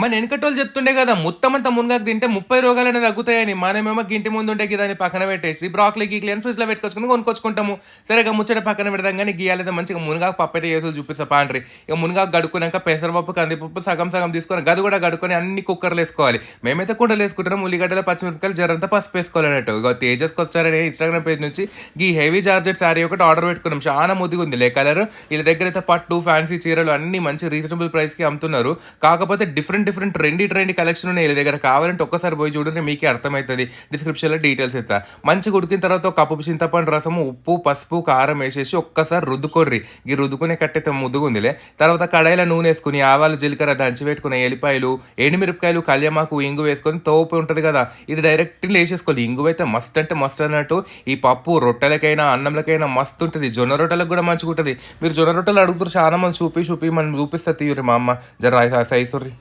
మన వెనకటోళ్ళు చెప్తుండే కదా మొత్తం అంతా మునగాకు తింటే ముప్పై రోగాలనే తగ్గుతాయని. మనమేమో గింటి ముందు ఉంటే దాన్ని పక్కన పెట్టేసి బ్రాక్లీ గీక్లీ అని ఫ్రిడ్జ్లో పెట్టుకొచ్చుకుని కొనుక్కొచ్చుకుంటాము. సరే ఇక ముచ్చట పక్కన పెడదాం కానీ గీయాలైతే మంచిగా మునగాకు పప్పటి చేసి చూపిస్తా పాండ్రి. ఇక మునగాకు గడుకున్నాక పెసరపప్పు కందిపప్పు సగం సగం తీసుకొని గది కూడా గడుకొని అన్ని కుక్కర్లు వేసుకోవాలి. మేమైతే కుండలు వేసుకుంటాం ఉల్లిగడ్డలు పచ్చిమిరపకాయలు జరంతా పసుపు వేసుకోవాలి అన్నట్టు. ఇక తేజస్కి వచ్చారని ఇన్స్టాగ్రామ్ పేజ్ నుంచి ఈ హెవీ జార్జెట్ శారీ ఒకటి ఆర్డర్ పెట్టుకున్నాం. చాలా ముద్దుగా ఉంది లే కలర్ వీళ్ళ దగ్గర అయితే పట్టు ఫ్యాన్సీ చీరలు అన్ని మంచి రీజనబుల్ ప్రైస్కి అమ్ముతున్నారు. కాకపోతే different different trendy trendy collection ఉన్నాయి. వీళ్ళ దగ్గర కావాలంటే ఒక్కసారి పోయి చూడండి మీకే అర్థమవుతుంది డిస్క్రిప్షన్లో డీటెయిల్స్ ఇస్తా. మంచిగా ఉడికిన తర్వాత కప్పు చింతపండు రసము ఉప్పు పసుపు కారం వేసేసి ఒక్కసారి రుద్దుకోర్రి. ఈ రుద్దుకునే కట్టయితే ముద్దుగుందిలే. తర్వాత కడాయిలో నూనె వేసుకుని ఆవాలు జీలకర్ర దంచి పెట్టుకుని ఎల్లిపాయలు ఎండుమిరపకాయలు కళ్యామాకు ఇంగు వేసుకొని తోపు ఉంటుంది కదా. ఇది డైరెక్ట్ వేసేసుకోవాలి ఇంగు అయితే మస్ట్ అంటే మస్ట్ అన్నట్టు. ఈ పప్పు రొట్టెలకైనా అన్నంలకైనా మస్తు ఉంటుంది. జొన్న రొట్టెలకు కూడా మంచిగా ఉంటుంది మీరు జొన్న రొట్టెలు అడుగుతారు చాలా మంది చూపి చూపి మనం చూపిస్తే తీయరు మా అమ్మ. జర సైసుర్రి